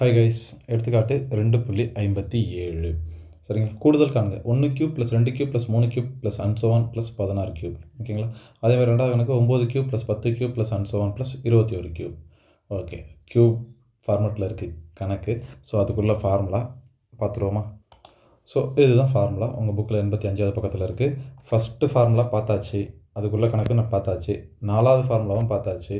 Hi guys எடுத்துக்காட்டு ரெண்டு புள்ளி ஐம்பத்தி ஏழு. சரிங்களா? கூடுதல் காணுங்க. ஒன்று கியூப் ப்ளஸ் ரெண்டு கியூப் ப்ளஸ் மூணு cube plus and so on plus பதினாறு கியூப் ஓகேங்களா? அதே மாதிரி ரெண்டாவது கணக்கு ஒம்பது கியூப் ப்ளஸ் பத்து cube plus and so on plus இருபத்தி ஒரு கியூப் ஓகே. கியூப் ஃபார்மெட்டில் இருக்குது கணக்கு. ஸோ அதுக்குள்ள ஃபார்முலா பார்த்துருவோமா ஸோ இதுதான் ஃபார்முலா உங்கள் புக்கில் எண்பத்தி அஞ்சாவது பக்கத்தில் இருக்குது ஃபஸ்ட்டு ஃபார்முலா பார்த்தாச்சு. அதுக்குள்ளே கணக்கு நான் பார்த்தாச்சு. நாலாவது ஃபார்முலாவும் பார்த்தாச்சு.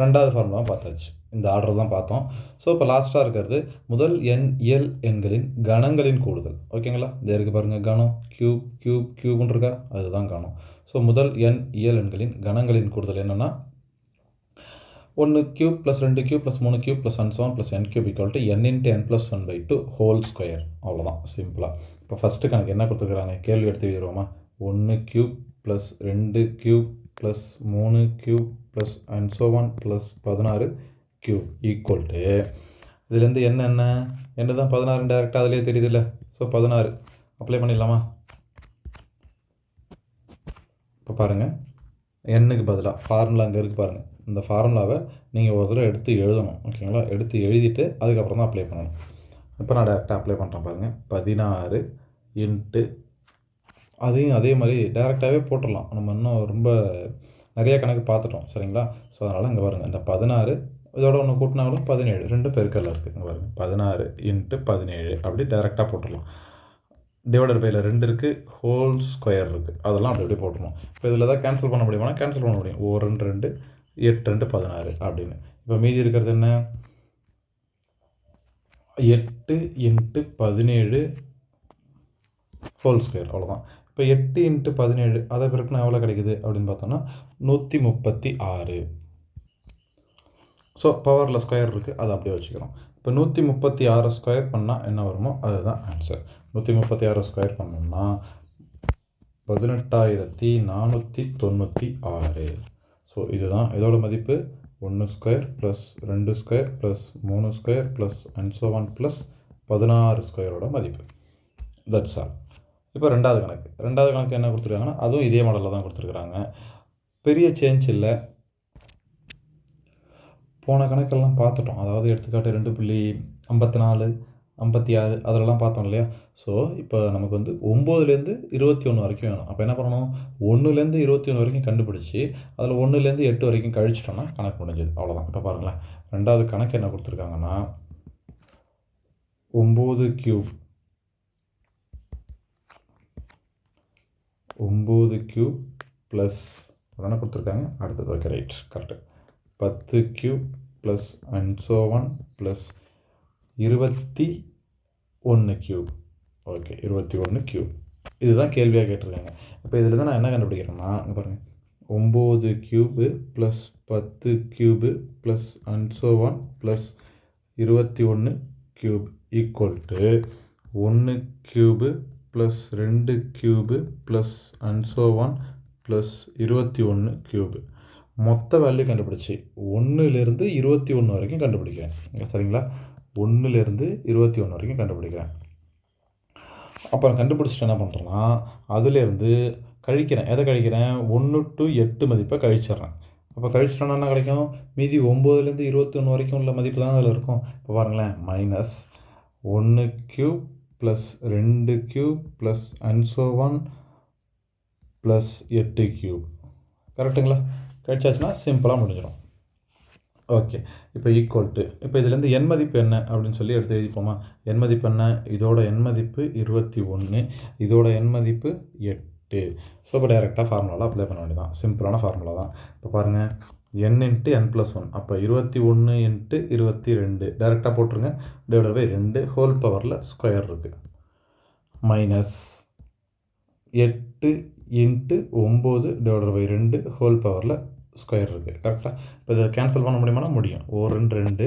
ரெண்டாவது ஃபார்முலாவும் பார்த்தாச்சு. இந்த ஆர்டர் தான் பார்த்தோம். ஸோ இப்போ லாஸ்ட்டாக இருக்கிறது முதல் எண் இயல் எண்களின் கணங்களின் கூடுதல். ஓகேங்களா இந்த இருக்குது பாருங்கள் கணம் கியூப் கியூப் கியூப்னு இருக்கா? அதுதான் கணம். ஸோ முதல் எண் இயல் எண்களின் கணங்களின் கூடுதல் என்னென்னா ஒன்று கியூப் ப்ளஸ் ரெண்டு கியூப் ப்ளஸ் மூணு cube plus one seven plus n cube equal to n into n plus one by two whole square அவ்வளோதான் சிம்பிளாக இப்போ ஃபஸ்ட்டு கணக்கு என்ன கொடுத்துருக்குறாங்க? கேள்வி எடுத்து எழுதிடுவோமா ஒன்று கியூப் ப்ளஸ் ரெண்டு கியூப் ப்ளஸ் மூணு cube plus and so on plus பதினாறு கியூப் ஈக்குவல் டு இதுலேருந்து என்ன என்ன? என்ன தான் பதினாறு டேரெக்டாக அதிலே தெரியுதுல்ல. ஸோ பதினாறு. அப்ளை பண்ணிடலாமா? இப்போ பாருங்கள் எண்ணுக்கு பதிலாக ஃபார்முலா அங்கே இருக்குது பாருங்கள் இந்த ஃபார்முலாவை நீங்கள் ஒரு தடவை எடுத்து எழுதணும் ஓகேங்களா எடுத்து எழுதிட்டு அதுக்கப்புறம் தான் அப்ளை பண்ணணும். இப்போ நான் டேரெக்டாக அப்ளை பண்ணுறேன் பாருங்கள் பதினாறு இன்ட்டு அதையும் அதே மாதிரி டேரெக்டாகவே போட்டுடலாம். நம்ம இன்னும் ரொம்ப நிறைய கணக்கு பார்த்துட்டோம் சரிங்களா? ஸோ அதனால் இங்கே பாருங்கள் இந்த பதினாறு இதோட ஒன்று கூட்டினாலும் பதினேழு. ரெண்டு பெருக்கல்ல இருக்குது இங்கே பாருங்கள் பதினாறு இன்ட்டு பதினேழு. அப்படி டேரெக்டாக போட்டுடலாம். டிவைடர் பையில் ரெண்டு இருக்குது ஹோல் ஸ்கொயர் இருக்குது அதெல்லாம் அப்படி அப்படியே போட்டுருணும் இப்போ இதில் தான் கேன்சல் பண்ண முடியுமா? கேன்சல் பண்ண முடியும். ஓ ரெண்டு ரெண்டு எட்டு ரெண்டு பதினாறு அப்படின்னு. இப்போ மீதி இருக்கிறது என்ன? எட்டு இன்ட்டு பதினேழு ஹோல் ஸ்கொயர் அவ்வளோதான் இப்போ எட்டு இன்ட்டு பதினேழு அதை பிறகுனா எவ்வளோ கிடைக்குது அப்படின்னு பார்த்தோன்னா நூற்றி முப்பத்தி ஆறு. ஸோ பவரில் ஸ்கொயர் இருக்குது அதை அப்படியே வச்சுக்கிறோம் இப்போ நூற்றி முப்பத்தி ஆறு ஸ்கொயர் பண்ணால் என்ன வருமோ அதுதான் ஆன்சர் நூற்றி முப்பத்தி ஆறு ஸ்கொயர் பண்ணோம்னா பதினெட்டாயிரத்தி நானூற்றி தொண்ணூற்றி ஆறு. ஸோ இதுதான் இதோட மதிப்பு. ஒன்று ஸ்கொயர் ப்ளஸ் ரெண்டு ஸ்கொயர் ப்ளஸ் மூணு square plus and so plus பதினாறு ஸ்கொயரோட மதிப்பு. தட்ஸ் ஆல் இப்போ ரெண்டாவது கணக்கு. ரெண்டாவது கணக்கு என்ன கொடுத்துருக்காங்கன்னா அதுவும் இதே மாடலில் தான் கொடுத்துருக்குறாங்க. பெரிய சேஞ்ச் இல்லை. போன கணக்கெல்லாம் பார்த்துட்டோம். அதாவது எடுத்துக்காட்டு ரெண்டு புள்ளி ஐம்பத்தி நாலு ஐம்பத்தி ஆறு அதிலலாம் பார்த்தோம் இல்லையா? ஸோ இப்போ நமக்கு வந்து ஒம்போதுலேருந்து இருபத்தி ஒன்று வரைக்கும் வேணும். அப்போ என்ன பண்ணணும்? ஒன்றுலேருந்து இருபத்தி ஒன்று வரைக்கும் கண்டுபிடிச்சி அதில் ஒன்றுலேருந்து எட்டு வரைக்கும் கழிச்சிட்டோம்னா கணக்கு முடிஞ்சது. அவ்வளோதான் இப்போ பாருங்களேன். ரெண்டாவது கணக்கு என்ன கொடுத்துருக்காங்கன்னா ஒம்பது க்யூப் ஒம்பது க்யூ ப்ளஸ் அதானே கொடுத்துருக்காங்க. அடுத்தது ஓகே ரைட் கரெக்டு பத்து cube plus and so plus இருபத்தி ஒன்று கியூப் ஓகே இருபத்தி ஒன்று கியூப் இதுதான் கேள்வியாக கேட்டிருக்காங்க. இப்போ இதில் தான் நான் என்ன கண்டுபிடிக்கிறேன்னா பாருங்கள் ஒம்பது கியூபு ப்ளஸ் பத்து cube plus and so plus இருபத்தி ஒன்று கியூப் ஈக்குவல் டு ஒன்று கியூபு ப்ளஸ் ரெண்டு cube plus and so plus இருபத்தி ஒன்று க்யூபு மொத்த வேல்யூ கண்டுபிடிச்சி ஒன்றுலேருந்து இருபத்தி ஒன்று வரைக்கும் கண்டுபிடிக்கிறேன். சரிங்களா? ஒன்றுலேருந்து இருபத்தி ஒன்று வரைக்கும் கண்டுபிடிக்கிறேன். அப்புறம் கண்டுபிடிச்சிட்டு என்ன பண்ணுறேன்னா அதுலேருந்து கழிக்கிறேன். எதை கழிக்கிறேன்? ஒன்று டு எட்டு மதிப்பை கழிச்சிட்றேன். அப்போ கழிச்சிட்டோன்னா என்ன கிடைக்கும்? மீதி ஒம்போதுலேருந்து இருபத்தி ஒன்று வரைக்கும் உள்ள மதிப்பு தான் அதில் இருக்கும். இப்போ பாருங்களேன் மைனஸ் ஒன்று க்யூப் ப்ளஸ் ரெண்டு cube plus and so on plus எட்டு க்யூப் கரெக்டுங்களா கிடைச்சாச்சுன்னா சிம்பிளாக முடிஞ்சிடும். ஓகே இப்போ ஈக்குவல் டு இப்போ இதுலேருந்து என் மதிப்பு என்ன அப்படின்னு சொல்லி எடுத்து எழுதிப்போமா? என் மதிப்பு என்ன? இதோட என் மதிப்பு இருபத்தி ஒன்று இதோட என் மதிப்பு எட்டு. ஸோ இப்போ டைரெக்டாக ஃபார்முலாவில் அப்ளை பண்ண வேண்டியதான் சிம்பிளான ஃபார்முலா தான். இப்போ பாருங்கள் n into n plus one அப்போ இருபத்தி ஒன்று இன்ட்டு இருபத்தி ரெண்டு. டேரெக்டாக போட்டுருங்க. டிவைட் பை ரெண்டு ஹோல் பவரில் ஸ்கொயர் இருக்குது மைனஸ் எட்டு இன்ட்டு ஒம்பது டிவைட் பை ரெண்டு ஹோல் பவரில் ஸ்கொயர் இருக்குது கரெக்டாக இப்போ இதை கேன்சல் பண்ண முடியுமானா முடியும். ஒரு ரெண்டு ரெண்டு.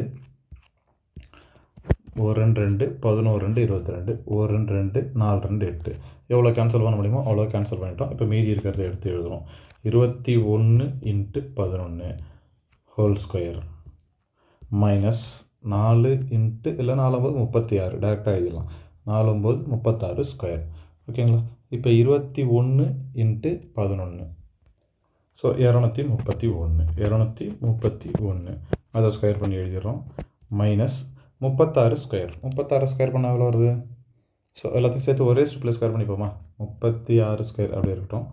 ஒரு ரெண்டு ரெண்டு பதினோரு ரெண்டு இருபத்தி ரெண்டு. ஒரு ரெண்டு ரெண்டு நாலு ரெண்டு எட்டு. எவ்வளோ கேன்சல் பண்ண முடியுமோ அவ்வளோ கேன்சல் பண்ணிட்டோம். இப்போ மீதி இருக்கிறத எடுத்து எழுதுவோம். இருபத்தி ஒன்று இன்ட்டு பதினொன்று ஹோல் ஸ்கொயர் மைனஸ் நாலு இன்ட்டு இல்லை நாலொம்பது முப்பத்தி ஆறு. டேரெக்டாக எழுதிடலாம். நாலொம்பது முப்பத்தாறு ஸ்கொயர் ஓகேங்களா இப்போ இருபத்தி ஒன்று இன்ட்டு பதினொன்று ஸோ இரநூத்தி முப்பத்தி ஒன்று. இரநூத்தி முப்பத்தி ஒன்று. அதை ஸ்கொயர் பண்ணி எழுதிடுறோம். மைனஸ் முப்பத்தாறு ஸ்கொயர் முப்பத்தாறு ஸ்கொயர் பண்ணால் எவ்வளோ வருது? ஸோ எல்லாத்தையும் சேர்த்து ஒரே ஸ்டெப்பில் ஸ்கொயர் பண்ணிப்போமா? முப்பத்தி ஆறு ஸ்கொயர் அப்படி இருக்கட்டும்.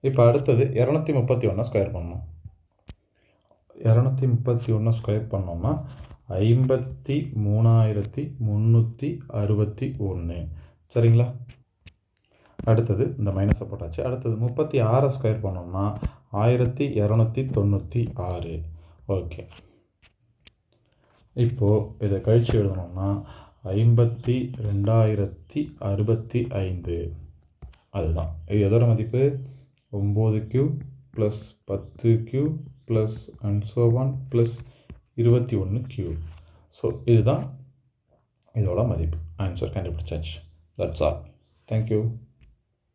இப்போ அடுத்தது இரநூத்தி முப்பத்தி ஒன்றை ஸ்கொயர் பண்ணணும். இரநூத்தி முப்பத்தி ஒன்றை ஸ்கொயர் பண்ணோம்னா ஐம்பத்தி மூணாயிரத்தி முந்நூற்றி அறுபத்தி ஒன்று சரிங்களா? அடுத்தது இந்த மைனஸை போட்டாச்சு. அடுத்தது முப்பத்தி ஆறை ஸ்கொயர் பண்ணோம்னா ஆயிரத்தி இரநூத்தி தொண்ணூற்றி ஆறு. ஓகே இப்போது இதை கழித்து எழுதணும்னா ஐம்பத்தி ரெண்டாயிரத்தி அறுபத்தி ஐந்து. அதுதான். இது எதோட மதிப்பு? ஒம்பது கியூ ப்ளஸ் பத்து cube plus and so on plus இருபத்தி ஒன்று கியூ ஸோ இதுதான் இதோட மதிப்பு. ஆன்சர் கண்டுபிடிச்சாச்சு. That's all thank you